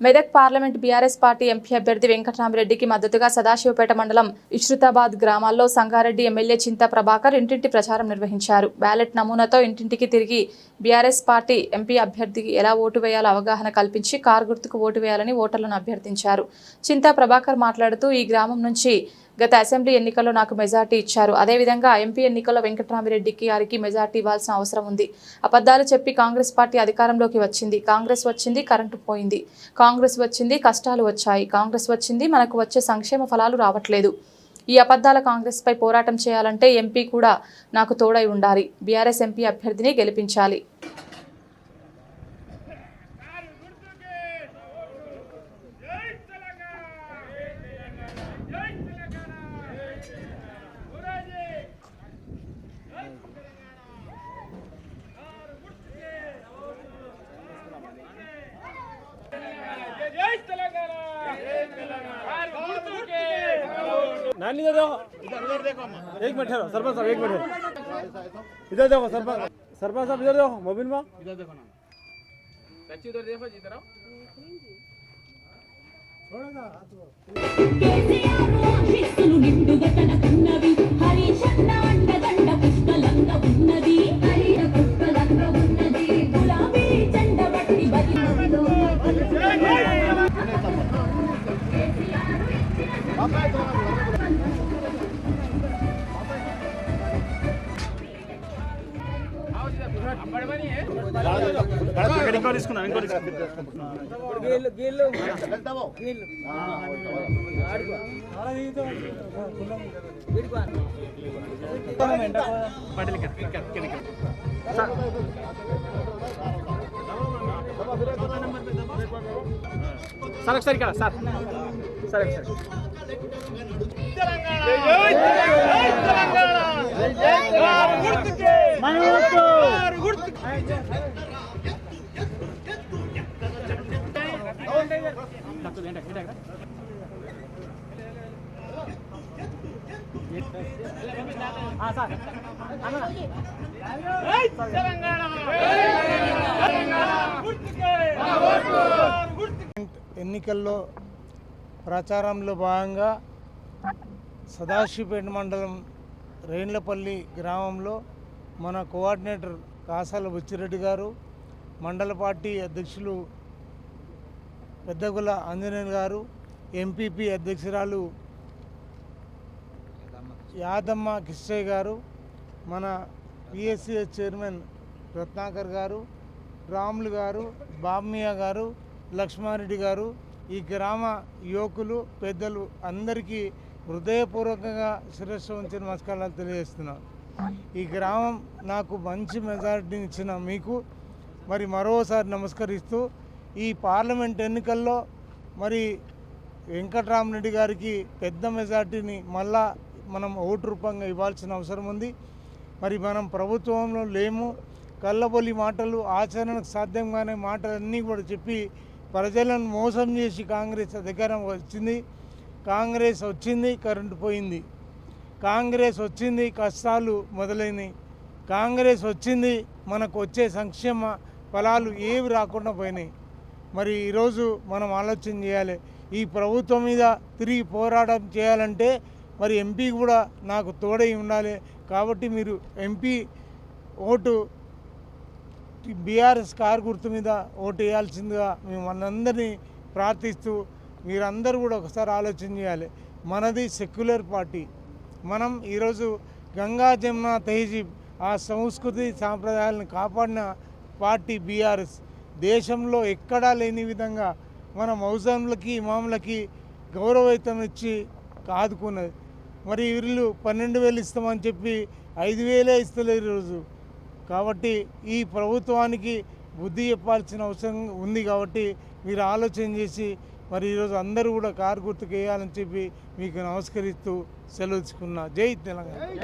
Medak parliament BRS party MP అభ్యర్థి వెంకటరామిరెడ్డికి మద్దతుగా సదాశివపేట మండలం ఇష్రుతాబాద్ గ్రామాల్లో సంగారెడ్డి ఎమ్మెల్యే చింతా ప్రభాకర్ ఇంటింటి ప్రచారం నిర్వహించారు. బ్యాలెట్ నమూనాతో ఇంటింటికి తిరిగి బీఆర్ఎస్ పార్టీ ఎంపీ అభ్యర్థికి ఎలా ఓటు వేయాలో అవగాహన కల్పించి కారు గుర్తుకు ఓటు వేయాలని ఓటర్లను అభ్యర్థించారు. చింతా ప్రభాకర్ మాట్లాడుతూ ఈ గ్రామం నుంచి గత అసెంబ్లీ ఎన్నికల్లో నాకు మెజార్టీ ఇచ్చారు. అదేవిధంగా ఎంపీ ఎన్నికల్లో వెంకటరామిరెడ్డికి వారికి మెజార్టీ ఇవ్వాల్సిన అవసరం ఉంది. అబద్ధాలు చెప్పి కాంగ్రెస్ పార్టీ అధికారంలోకి వచ్చింది. కాంగ్రెస్ వచ్చింది కరెంటు పోయింది. కాంగ్రెస్ వచ్చింది కష్టాలు వచ్చాయి. కాంగ్రెస్ వచ్చింది మనకు వచ్చే సంక్షేమ ఫలాలు రావట్లేదు. ఈ అబద్ధాల కాంగ్రెస్పై పోరాటం చేయాలంటే ఎంపీ కూడా నాకు తోడై ఉండాలి. బీఆర్ఎస్ ఎంపీ అభ్యర్థిని గెలిపించాలి. नानी इधर देखो। इधर देखो एक मिनट ठहरो सरपंच साहब एक मिनट इधर देखो सरपंच सरपंच साहब इधर देखो मोबाइल में। इधर देखो ना। बच्ची उधर देखो जी तरफ़ थोड़ा सा ఇంకో తీసుకున్నాను ఇంకో సార్ ఒకసారి ఇక్కడ సార్ సరే ఒకసారి తెలంగాణ ఎన్నికల్లో ప్రచారంలో భాగంగా సదాశివపేట మండలం రేండ్లపల్లి గ్రామంలో మన కోఆర్డినేటర్ కాసాల బుచ్చిరెడ్డి గారు మండల పార్టీ అధ్యక్షులు పెద్దగుల ఆంజనేయులు గారు ఎంపీపీ అధ్యక్షురాలు యాదమ్మ కిష్టయ్య గారు మన పిఎస్సిఎస్ చైర్మన్ రత్నాకర్ గారు రాములు గారు బామ్మియా గారు లక్ష్మారెడ్డి గారు ఈ గ్రామ యువకులు పెద్దలు అందరికీ హృదయపూర్వకంగా శిరస్సు ఉంచిన నమస్కారాలు తెలియజేస్తున్నాను ఈ గ్రామం నాకు మంచి మెజారిటీని ఇచ్చిన మీకు. మరి మరోసారి నమస్కరిస్తూ ఈ పార్లమెంట్ ఎన్నికల్లో మరి వెంకట్రామరెడ్డి గారికి పెద్ద మెజార్టీని మళ్ళా మనం ఓటు రూపంగా ఇవ్వాల్సిన అవసరం ఉంది. మరి మనం ప్రభుత్వంలో లేము. కళ్ళబొల్లి మాటలు ఆచరణకు సాధ్యంగానే మాటలన్నీ కూడా చెప్పి ప్రజలను మోసం చేసి కాంగ్రెస్ అధికారం వచ్చింది. కాంగ్రెస్ వచ్చింది కరెంటు పోయింది. కాంగ్రెస్ వచ్చింది కష్టాలు మొదలైనవి కాంగ్రెస్ వచ్చింది మనకు వచ్చే సంక్షేమ ఫలాలు ఏవి రాకుండా పోయినాయి. మరి ఈరోజు మనం ఆలోచన చేయాలి ఈ ప్రభుత్వం మీద తిరిగి పోరాటం చేయాలంటే మరి ఎంపీ కూడా నాకు తోడై ఉండాలి. కాబట్టి మీరు ఎంపీ ఓటు బీఆర్ఎస్ కారు గుర్తు మీద ఓటు వేయాల్సిందిగా మేము ప్రార్థిస్తూ మీరందరూ కూడా ఒకసారి ఆలోచన చేయాలి. మనది సెక్యులర్ పార్టీ. మనం ఈరోజు గంగా జమున తహజీబ్ ఆ సంస్కృతి సాంప్రదాయాలను కాపాడిన పార్టీ బీఆర్ఎస్. దేశంలో ఎక్కడా లేని విధంగా మన మౌజంలకి ఇమాములకి గౌరవయుతం ఇచ్చి ఆదుకున్నది. మరి వీళ్ళు పన్నెండు వేలు ఇస్తామని చెప్పి ఐదు వేలే ఇస్తలేరు ఈరోజు. కాబట్టి ఈ ప్రభుత్వానికి బుద్ధి చెప్పాల్సిన అవసరం ఉంది కాబట్టి మీరు ఆలోచన చేసి మరి ఈరోజు అందరూ కూడా కారు గుర్తుకు వేయాలని చెప్పి మీకు నమస్కరిస్తూ సెలవుచ్చుకున్నా జై తెలంగాణ.